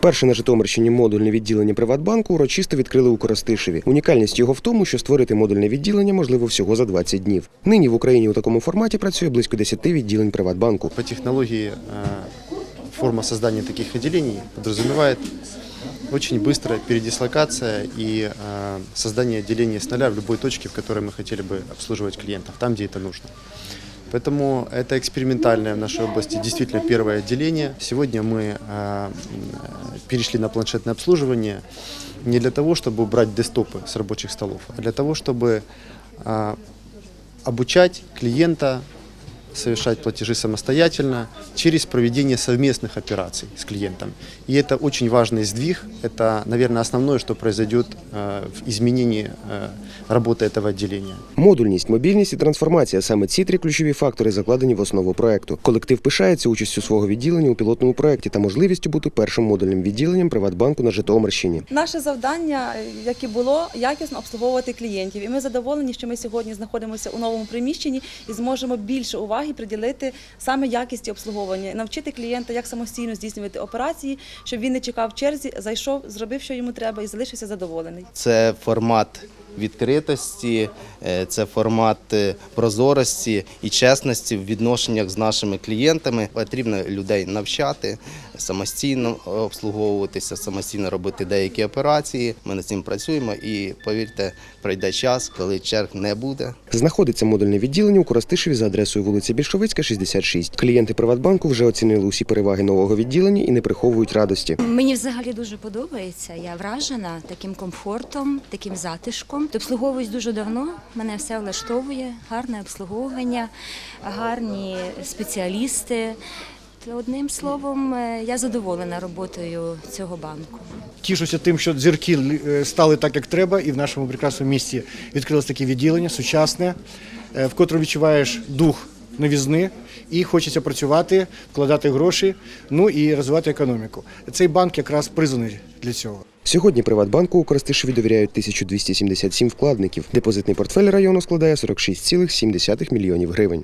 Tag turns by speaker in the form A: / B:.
A: Перше на Житомирщині модульне відділення Приватбанку урочисто відкрили у Коростишеві. Унікальність його в тому, що створити модульне відділення можливо всього за 20 днів. Нині в Україні у такому форматі працює близько 10 відділень Приватбанку.
B: По технологии э, форма создания таких отделений подразумевает очень быстрая передислокация и э, создание отделения с нуля в любой точке, в которой мы хотели бы обслуживать клиентов, там, где это нужно. Поэтому это экспериментальное в нашей области действительно первое отделение. Сегодня мы э, м, перешли на планшетное обслуживание не для того, чтобы убрать десктопы с рабочих столов, а для того, чтобы э, обучать клиента совершать платежи самостоятельно через проведение совместных операций с клиентом. И это очень важный сдвиг, это, наверное, основное, что произойдет э, в изменении э, работы этого отделения.
A: Модульність, мобільність і трансформація саме ці три ключові фактори закладені в основу проекту. Колектив пишається участю свого відділення у пілотному проекті та можливістю бути першим модульним відділенням Приватбанку на Житомирщині.
C: Наше завдання, як і було, якісно обслуговувати клієнтів. І ми задоволені, що ми сьогодні знаходимося у новому приміщенні і зможемо більше уваги приділити саме якісті обслуговування, навчити клієнта, як самостійно здійснювати операції, щоб він не чекав в черзі, зайшов, зробив, що йому треба, і залишився задоволений.
D: Це формат відкритості, е, це формат е, прозорості і чесності в відношеннях з нашими клієнтами. Потрібно людей навчати, самостійно обслуговуватися, самостійно робити деякі операції. Ми над цим працюємо і повірте, прийде час, коли черг не буде.
A: Знаходиться модульне відділення у Коростишеві за адресою вулиця Більшовицька, 66. Клієнти Приватбанку вже оцінили усі переваги нового відділення і не приховують радості.
E: Мені взагалі дуже подобається. Я вражена таким комфортом, таким затишком. Обслуговуюсь дуже давно. Мене все влаштовує, гарне обслуговування, гарні спеціалісти. Одним словом, е, я задоволена роботою цього банку.
F: Тішуся тим, що дзірки е, стали так, як треба, і в нашому прекрасному місті відкрилось таке відділення сучасне, е, в котрому відчуваєш дух новізни і хочеться працювати, вкладати гроші, ну і розвивати економіку. Цей банк якраз призваний для цього.
A: Сьогодні Приватбанку у Коростишеві довіряють 1277 вкладників. Депозитний портфель району складає 46,7 мільйонів гривень.